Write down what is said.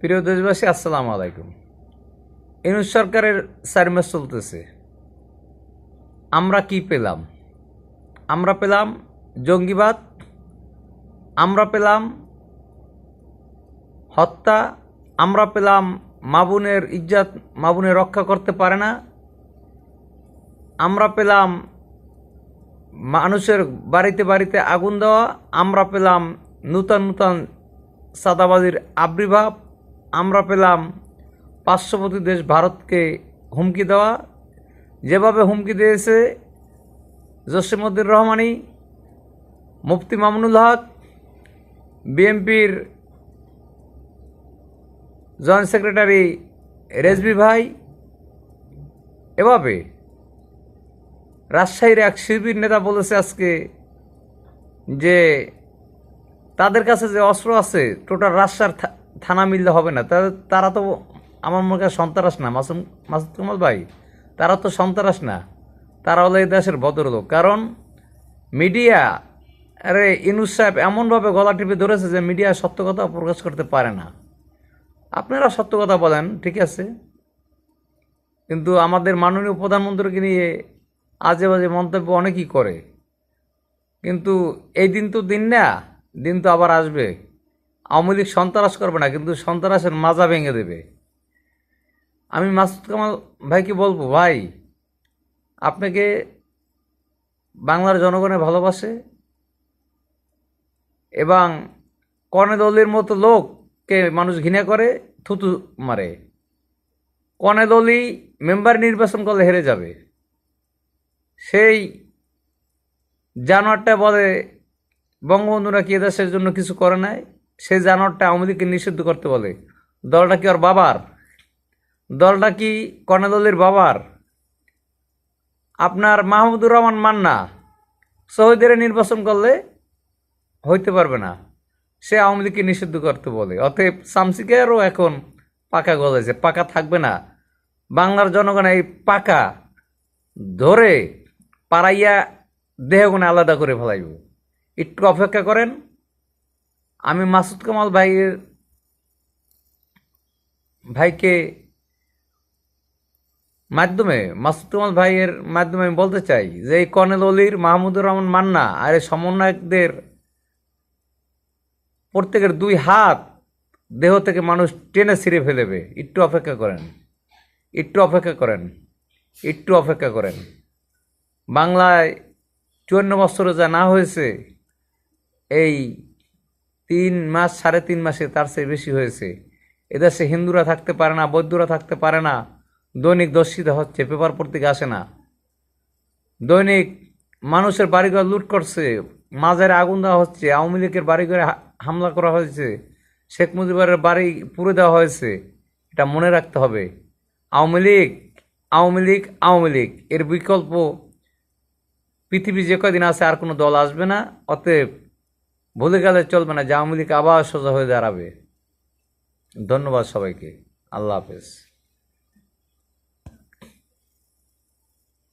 প্রিয় দেশবাসী, আসসালামু আলাইকুম। ইনুস সরকারের চার মাস চলতেছে। আমরা কি পেলাম? আমরা পেলাম জঙ্গিবাদ, আমরা পেলাম হত্যা, আমরা পেলাম মাবুনের ইজ্জাত মাবুনে রক্ষা করতে পারে না, আমরা পেলাম মানুষের বাড়িতে বাড়িতে আগুন দেওয়া, আমরা পেলাম নূতন নূতন সাদাবাজির আবির্ভাব আমরা পেলাম পার্শ্ববর্তী দেশ ভারতকে হুমকি দেওয়া। যেভাবে হুমকি দিয়েছে জসিমুদ্দিন রহমানি, মুফতি মামুনুল হক, বিএনপির জয়েন্ট সেক্রেটারি রেজবি ভাই, এভাবে রাজশাহীর এক শিল্পীর নেতা বলেছে আজকে যে তাদের কাছে যে অস্ত্র আছে, টোটাল রাজশাহীর থা- থানা মিললে হবে না। তারা তো আমার মনে হয় সন্ত্রাস না। মাসুম মাসুদ কামাল ভাই, তারা তো সন্ত্রাস না। তারা হলো এই দেশের ভদ্রলোক। কারণ মিডিয়া, আরে ইনুস সাহেব এমনভাবে গলা টিপে ধরেছে যে মিডিয়া সত্য কথা প্রকাশ করতে পারে না। আপনারা সত্য কথা বলেন, ঠিক আছে? কিন্তু আমাদের মাননীয় প্রধানমন্ত্রীকে নিয়ে আজে বাজে মন্তব্য অনেকই করে। কিন্তু এই দিন তো দিন না, দিন তো আবার আসবে। আওয়ামী লীগ সন্ত্রাস করবে না, কিন্তু সন্ত্রাসের মাজা ভেঙে দেবে। আমি মাসুদ কামাল ভাইকে বলব, ভাই, আপনাকে বাংলার জনগণে ভালোবাসে এবং কর্ণদলের মতো লোককে মানুষ ঘৃণা করে, থুতু মারে। কর্ণদলই মেম্বার নির্বাচন করলে হেরে যাবে। সেই জানোয়ারটা বলে, বঙ্গবন্ধুরা কি দেশের জন্য কিছু করে নাই? সেই জানোয়ারটা আওয়ামী লীগকে নিষিদ্ধ করতে বলে। দলটা কি ওর বাবার? দলটা কি কর্ণদলের বাবার? আপনার মাহমুদুর রহমান মান্না শহীদের নির্বাচন করলে হইতে পারবে না। সে আওয়ামী লীগকে নিষিদ্ধ করতে বলে। অতএব সামসিকেরও এখন পাকা গলেছে পাকা থাকবে না। বাংলার জনগণ এই পাকা ধরে পাড়াইয়া দেহগুণে আলাদা করে ফেলাইব। একটু অপেক্ষা করেন। আমি মাসুদ কামাল ভাইয়ের ভাইকে মাধ্যমে, মাসুদ কামাল ভাইয়ের মাধ্যমে আমি বলতে চাই যে এই কর্নেল অলির, মাহমুদুর রহমান মান্না আর এই সমন্বয়কদের প্রত্যেকের দুই হাত দেহ থেকে মানুষ টেনে ছিঁড়ে ফেলেবে। একটু অপেক্ষা করেন। একটু অপেক্ষা করেন। একটু অপেক্ষা করেন। বাংলায় চুয়ান্ন বছরে যা না হয়েছে, এই তিন মাস, সাড়ে তিন মাসে তার চেয়ে বেশি হয়েছে। এদেশে হিন্দুরা থাকতে পারে না, বৌদ্ধরা থাকতে পারে না, দৈনিক দর্শিতা হচ্ছে, পেপার পত্রিকা আসে না। দৈনিক মানুষের বাড়িঘর লুট করছে মাঝের আগুন দেওয়া হচ্ছে, আওয়ামী লীগের বাড়িঘরে হামলা করা হয়েছে, শেখ মুজিবের বাড়ি পুড়ে দেওয়া হয়েছে, এটা মনে রাখতে হবে। আওয়ামী লীগ আওয়ামী লীগ আওয়ামী লীগ, এর বিকল্প পৃথিবী যে কদিন আছে, আর কোনো দল আসবে না, অতএব ভুলে গেলে চলবে না। যে আওয়ামী লীগ আবার সোজা হয়ে দাঁড়াবে। ধন্যবাদ সবাইকে। আল্লাহ হাফেজ।